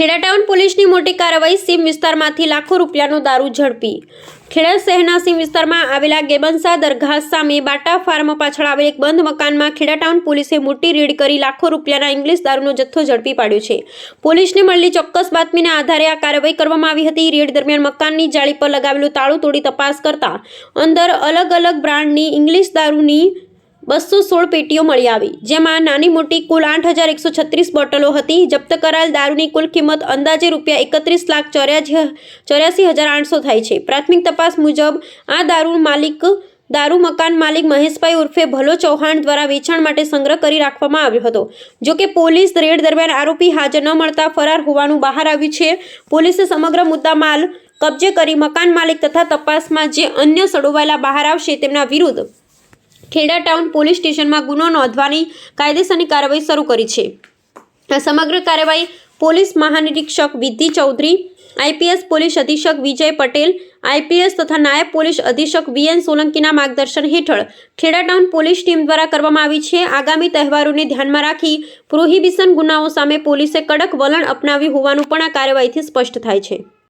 Kheda town પોલીસની મોટી કાર્યવાહી સીમ વિસ્તારમાંથી લાખો રૂપિયાનો દારૂ ઝડપી. ખેડા શહેરના સીમ વિસ્તારમાં આવેલા ગેબનસા દરગાહ સામે બાટા ફાર્મ પાછળ આવેલ એક બંધ મકાનમાં ખેડા ટાઉન પોલીસે મોટી રેડ કરી લાખો રૂપિયાના ઇંગ્લિશ દારૂનો જથ્થો ઝડપી પાડ્યો છે. પોલીસને મળેલી ચોક્કસ બાતમીના આધારે આ કાર્યવાહી કરવામાં આવી હતી. રેડ દરમિયાન મકાનની જાળી પર લગાવેલું તાળું તોડી તપાસ કરતા અંદર અલગ અલગ બ્રાન્ડની ઇંગ્લિશ દારૂની બસો સોળ પેટીઓ મળી આવી, જેમાં નાની મોટી કુલ આઠ હજાર એકસો છત્રીસ બોટલો હતી. જપ્ત કરાયેલ દારૂની કુલ કિંમત અંદાજે રૂપિયા એકત્રીસ લાખ ચોર્યાસી ચોર્યાસી હજાર આઠસો થાય છે. પ્રાથમિક તપાસ મુજબ, આ દારૂ માલિક, દારૂ મકાન માલિક મહેશભાઈ ઉર્ફે ભલો ચૌહાણ દ્વારા વેચાણ માટે સંગ્રહ કરી રાખવામાં આવ્યો હતો. જો કે પોલીસ રેડ દરમિયાન આરોપી હાજર ન મળતા ફરાર હોવાનું બહાર આવ્યું છે. પોલીસે સમગ્ર મુદ્દા માલ કબજે કરી મકાન માલિક તથા તપાસમાં જે અન્ય સડોવાયેલા બહાર આવશે તેમના વિરુદ્ધ ખેડા ટાઉન પોલીસ સ્ટેશનમાં ગુનો નોંધવાની કાયદેસરની કાર્યવાહી શરૂ કરી છે. આ સમગ્ર કાર્યવાહી પોલીસ મહાનિરીક્ષક વિધિ ચૌધરી, આઈપીએસ પોલીસ અધિક્ષક વિજય પટેલ, આઈપીએસ તથા નાયબ પોલીસ અધિક્ષક વીએન સોલંકીના માર્ગદર્શન હેઠળ ખેડા ટાઉન પોલીસ ટીમ દ્વારા કરવામાં આવી છે. આગામી તહેવારોને ધ્યાનમાં રાખી પ્રોહિબિશન ગુનાઓ સામે પોલીસે કડક વલણ અપનાવ્યું હોવાનું પણ આ કાર્યવાહીથી સ્પષ્ટ થાય છે.